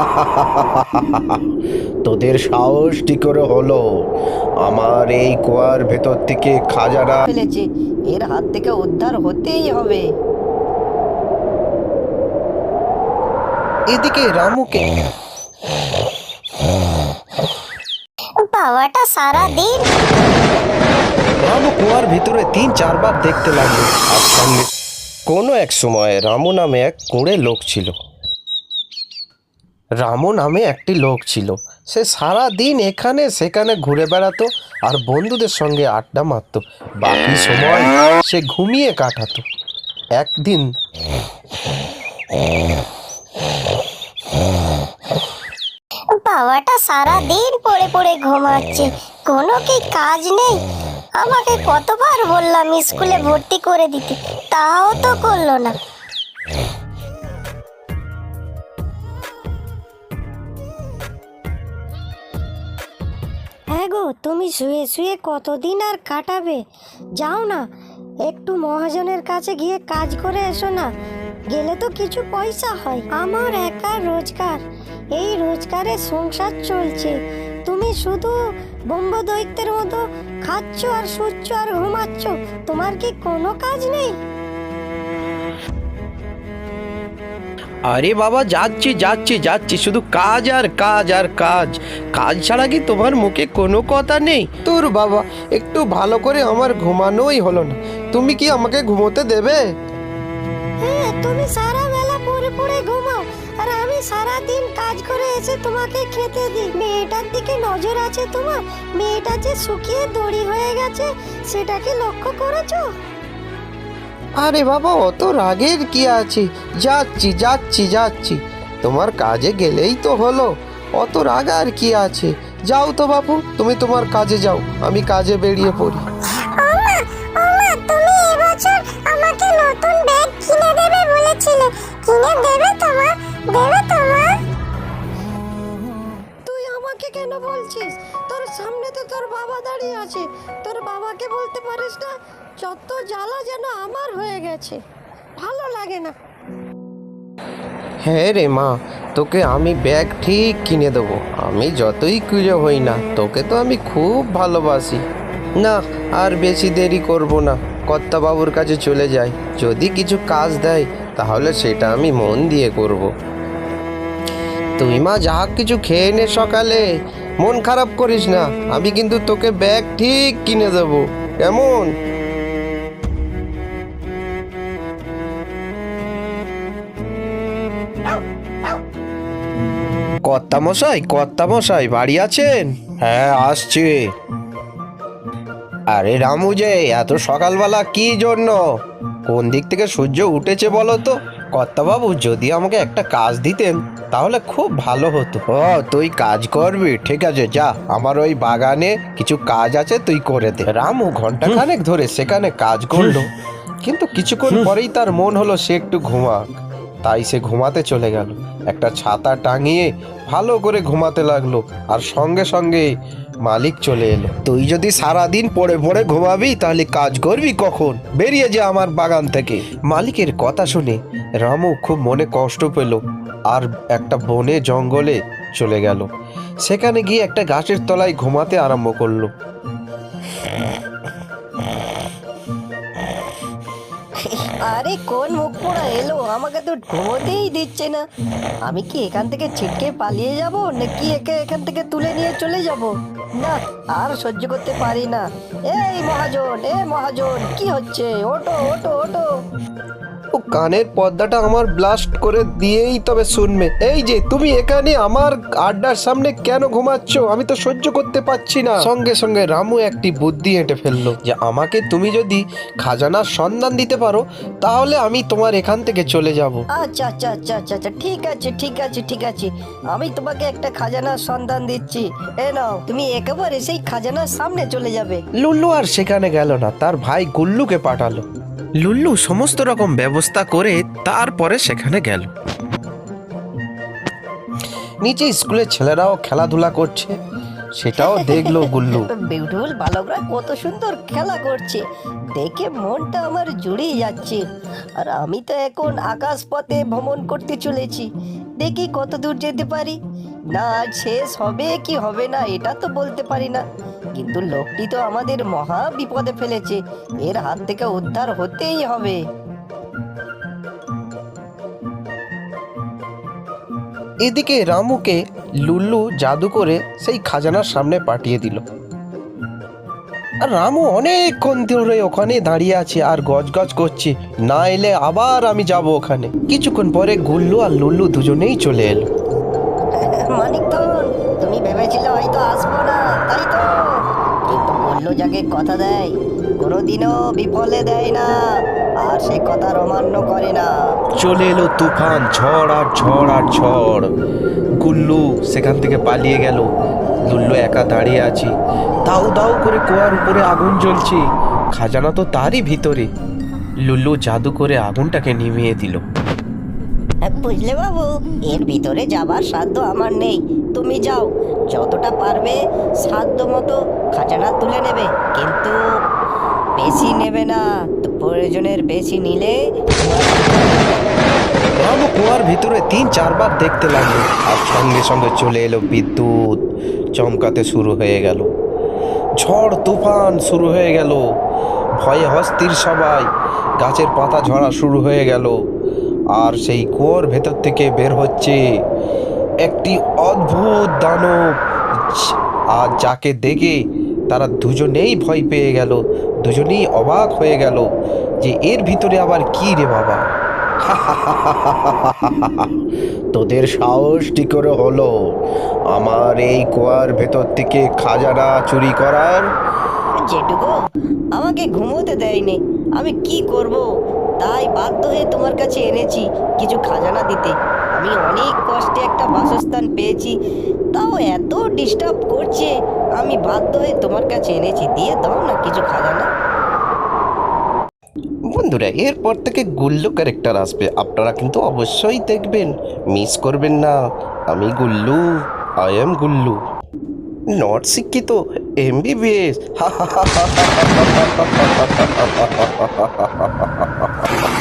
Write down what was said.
তোদের সাহস কি করে হলো? আমার এই কুয়ার ভেতর থেকে খাজানা ফেলেছে। এর হাত থেকে উদ্ধার হতেই হবে। এদিকে রামুকে বাবাটা সারা দিন। রামু কুয়ার ভিতরে তিন চারবার দেখতে লাগল। আর সঙ্গে কোনো এক সময় রামু নামে এক কুঁড়ে লোক ছিল। রামু নামে একটি লোক ছিল। সে সারা দিন এখানে, সেখানে ঘুরে বেড়াতো আর বন্ধুদের সঙ্গে আড্ডা মারতো। বাকি সময় সে ঘুমিয়ে কাটাতো। একদিন বাবাটা সারা দিন পড়ে পড়ে ঘুমাচ্ছে, কোনো কি কাজ নেই? আমাকে কতবার বললাম স্কুলে ভর্তি করে দিতে, তাও তো করল না। তুমি শুয়ে শুয়ে কতদিন আর কাটাবে? যাও না, একটু মহাজনের কাছে গিয়ে কাজ করে এসো না। গেলে তো কিছু পয়সা হয়। আমার একা রোজগার, এই রোজগারে সংসার চলছে। তুমি শুধু বম্ব দৈত্যের মতো খাচ্ছ আর শুচ্ছ আর ঘুমাচ্ছ, তোমার কি কোনো কাজ নেই? আরে বাবা যাচ্ছি যাচ্ছি যাচ্ছি। শুধু কাজ আর কাজ আর কাজ। কাজ ছাড়া কি তোমার মুখে কোনো কথা নেই? তোর বাবা একটু ভালো করে আমার ঘুমানোই হলো না। তুমি কি আমাকে ঘুমোতে দেবে? হ্যাঁ তুমি সারা বেলা পড়ে পড়ে ঘুমাও। আর আমি সারা দিন কাজ করে এসে তোমাকে খেতে দিই। মেয়েটার দিকে নজর আছে তোমার? মেয়েটা যে শুকিয়ে দড়ি হয়ে গেছে সেটা কি লক্ষ্য করেছ? আরে বাবা অত রাগের কি আছে? যাচ্ছি যাচ্ছি যাচ্ছি। তোমার কাজে গেলেই তো হলো। অত রাগ আর কি আছে? যাও তো বাপু তুমি তোমার কাজে যাও আমি কাজে বেরিয়ে পড়ি। ওমা ওমা তুমি এবছর আমাকে নতুন ব্যাগ কিনে দেবে বলেছিলে। কিনে দেবে তোমা দেবে তোমা তুই আমাকে কেন বলছিস? সামনে তো তোর বাবা দাঁড়িয়ে আছে। তোর বাবাকে বলতে পারিস না, যত জ্বালা যেন আমার হয়ে গেছে। ভালো লাগে না। হ্যাঁ রে মা, তোকে আমি ব্যাগ ঠিক কিনে দেবো। আমি যতই কুজো হই না, তোকে তো আমি খুব ভালোবাসি। না, আর বেশি দেরি করব না। কর্তাবাবুর কাছে চলে যাই। যদি কিছু কাজ দেয়, তাহলে সেটা আমি মন দিয়ে করব। তুই মা যা কিছু খেয়ে নে সকালে। মন খারাপ করিস না, আমি কিন্তু তোকে ব্যাগ ঠিক কিনে দেবো। কেমন? কর্তামশাই কর্তামশাই বাড়ি আছেন? হ্যাঁ আসছি। আরে রামু যে, এত সকালবেলা কি জন্য? কোন দিক থেকে সূর্য উঠেছে বলো তো? কর্তাবাবু যদি আমাকে একটা কাজ দিতেন তাহলে খুব ভালো হতো। ও তুই কাজ করবি ঠিক আছে যা। আমার ওই বাগানে কিছু কাজ আছে তুই করে দে। রামু ঘণ্টা খানেক ধরে সেখানে কাজ করল। কিন্তু কিছুক্ষণ পরেই তার মন হলো সে একটু ঘুমাক। তাই সে ঘুমাতে চলে গেল। একটা ছাতা টাঙিয়ে ভালো করে ঘুমাতে লাগল আর সঙ্গে সঙ্গে মালিক চলে এলো। তুই যদি সারা দিন পড়ে পড়ে ঘুমাবি তাহলে কাজ করবি কখন? বেরিয়ে যা আমার বাগান থেকে। মালিকের কথা শুনে রামু খুব মনে কষ্ট পেল আর একটা বনে জঙ্গলে চলে গেল। সেখানে গিয়ে একটা গাছের তলায় ঘুমাতে আরম্ভ করল। আরে কোন মুখ পোড়া এলো? আমাকে তো ঘুমোতেই দিচ্ছে না। আমি কি এখান থেকে ছিটকে পালিয়ে যাব, নাকি একে এখান থেকে তুলে নিয়ে চলে যাব? না, আর সহ্য করতে পারি না। এই মহাজন এ মহাজন, কি হচ্ছে? ওটো ওটো ওটো ও কানের পর্দাটা আমার ব্লাস্ট করে দিয়েই তবে শুনবে। এই যে তুমি এখানে আমার আড্ডার সামনে কেন ঘুমাচ্ছ? আমি তো সহ্য করতে পারছি না। সঙ্গে সঙ্গে রামু একটি বুদ্ধি এঁটে ফেলল যে আমাকে তুমি যদি খাজানার সন্ধান দিতে পারো তাহলে আমি তোমার এখান থেকে চলে যাব। আচ্ছা আচ্ছা আচ্ছা আচ্ছা আচ্ছা ঠিক আছে ঠিক আছে ঠিক আছে। আমি তোমাকে একটা খাজানার সন্ধান দিচ্ছি। এ নাও তুমি একেবারে সেই খাজানার সামনে চলে যাবে। লুল্লু আর সেখানে গেল না তার ভাই গুল্লুকে পাঠালো। লুল্লু সমস্ত রকম ব্যবস্থা করে তারপরে সেখানে গেল। নিচে স্কুলের ছেলেরাও খেলাধুলা করছে সেটাও দেখল গুল্লু। বিউটিফুল বালকরা কত সুন্দর খেলা করছে দেখে মনটা আমার জুড়িয়ে যাচ্ছে। আর আমি তো এখন আকাশ পথে ভ্রমণ করতে চলেছি দেখি কত দূর যেতে পারি। না শেষ হবে কি হবে না এটা তো বলতে পারি না। কিন্তু লোকটি তো আমাদের মহা বিপদে ফেলেছে। এর হাত থেকে উদ্ধার হতেই হবে। এদিকে রামুকে লুল্লু জাদু করে সেই খাজানার সামনে পাঠিয়ে দিল। আর রামু অনেকক্ষণ ধরে ওখানে দাঁড়িয়ে আছে আর গজগজ করছে। না এলে আবার আমি যাব ওখানে। কিছুক্ষণ পরে গুল্লু আর লুল্লু দুজনেই চলে এলো। মানিকতন বলল যাকে কথা দেয় কোনোদিনও বিফলে দেয় না আর সে কথার অমান্য করে না। চলে এলো তুফান ঝড় আর ঝড় আর ঝড়। গুল্লু সেখান থেকে পালিয়ে গেল। লুল্লু একা দাঁড়িয়ে আছি। দাউ দাউ করে কুয়ার উপরে আগুন জ্বলছে। খাজানা তো তারই ভিতরে। লুল্লু জাদু করে আগুনটাকে নিভিয়ে দিল। বুঝলে বাবু এর ভিতরে যাবার সাধ্য আমার নেই। তুমি যাও। যতটা পারবে সাধ্য মতো খাজানা তুলে নেবে। কিন্তু বেশি নেবে না। প্রয়োজনের বেশি নিলে রামু কুয়ার ভিতরে তিন চারবার দেখতে লাগল। আর সঙ্গে সঙ্গে চলে এলো বিদ্যুৎ। চমকাতে শুরু হয়ে গেল। ঝড় তুফান শুরু হয়ে গেল। ভয়ে হস্তির সবাই। গাছের পাতা ঝরা শুরু হয়ে গেল। আর সেই কুয়োর ভেতর থেকে বের হচ্ছে একটি অদ্ভুত দানব। আর যাকে দেখে তারা দুজনেই ভয় পেয়ে গেল, দুজনেই অবাক হয়ে গেল যে এর ভিতরে আবার কি রে বাবা। তোদের সাহস কি করে হলো? আমার এই কুয়ার ভেতর থেকে খাজানা চুরি করার? যেটুকু আমাকে ঘুমোতে দেয়নি। আমি কি করব? তাই বাধ্য হয়ে তোমার কাছে এনেছি কিছু খাজানা দিতে। আমি অনেক কষ্টে একটা বাসস্থান পেয়েছি, তাও এত ডিস্টার্ব করছে। আমি বাধ্য হয়ে তোমার কাছে এনেছি, দিয়ে দাও না কিছু খাজানা। বন্ধুরা, এরপর থেকে গুল্লু ক্যারেক্টার আসবে। আপনারা কিন্তু অবশ্যই দেখবেন মিস করবেন না। আমি Gullu I am Gullu. Not শিক্ষিত এমবিবিএস